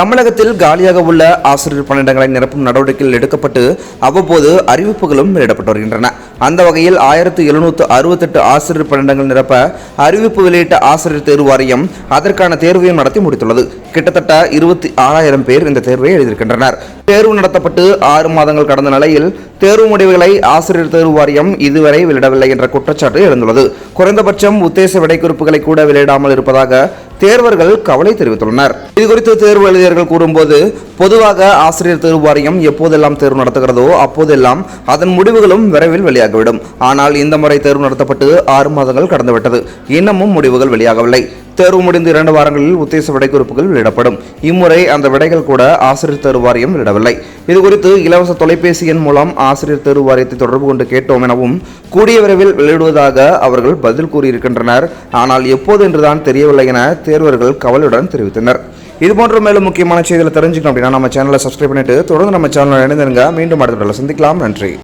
தமிழகத்தில் காலியாக உள்ள ஆசிரியர் பணியிடங்களை நிரப்பும் நடவடிக்கைகள் எடுக்கப்பட்டு அவ்வப்போது அறிவிப்புகளும் வெளியிடப்பட்டு வருகின்றன. அந்த வகையில் ஆயிரத்து எழுநூற்று அறுபத்தெட்டு ஆசிரியர் பணியிடங்கள் நிரப்ப அறிவிப்பு வெளியிட்ட ஆசிரியர் தேர்வு வாரியம் அதற்கான தேர்வையும் நடத்தி முடித்துள்ளது. கிட்டத்தட்ட இருபத்தி ஆறாயிரம் பேர் இந்த தேர்வை எழுதியிருக்கின்றனர். தேர்வு நடத்தப்பட்டு ஆறு மாதங்கள் கடந்த நிலையில் தேர்வு முடிவுகளை ஆசிரியர் தேர்வு வாரியம் இதுவரை வெளியிடவில்லை என்ற குற்றச்சாட்டு எழுந்துள்ளது. குறைந்தபட்சம் உத்தேச விடைக்குறிப்புகளை கூட வெளியிடாமல் இருப்பதாக தேர்வர்கள் கவலை தெரிவித்துள்ளனர். இதுகுறித்து தேர்வு எழுதியர்கள் கூறும்போது பொதுவாக ஆசிரியர் தேர்வு வாரியம் எப்போதெல்லாம் தேர்வு நடத்துகிறதோ அப்போதெல்லாம் அதன் முடிவுகளும் விரைவில் வெளியாகிவிடும். ஆனால் இந்த முறை தேர்வு நடத்தப்பட்டு ஆறு மாதங்கள் கடந்துவிட்டது. இன்னமும் முடிவுகள் வெளியாகவில்லை. தேர்வு முடிந்து இரண்டு வாரங்களில் உத்தேச விடைக்குறிப்புகள் வெளியிடப்படும். இம்முறை அந்த விடைகள் கூட ஆசிரியர் தேர்வு வாரியம் வெளியிடவில்லை. இதுகுறித்து இலவச தொலைபேசி எண் மூலம் ஆசிரியர் தேர்வு வாரியத்தை தொடர்பு கொண்டு கேட்டோம் எனவும் கூடிய விரைவில் வெளியிடுவதாக அவர்கள் பதில் கூறியிருக்கின்றனர். ஆனால் எப்போது என்றுதான் தெரியவில்லை என தேர்வர்கள் கவலையுடன் தெரிவித்தனர். இது போன்ற மேலும் முக்கியமான செய்திகளை தெரிஞ்சுக்கணும் அப்படின்னா நம்ம சேனலை சப்ஸ்கிரைப் பண்ணிட்டு தொடர்ந்து நம்ம சேனலை இணைந்திருங்க. மீண்டும் அடுத்த சந்திக்கலாம். நன்றி.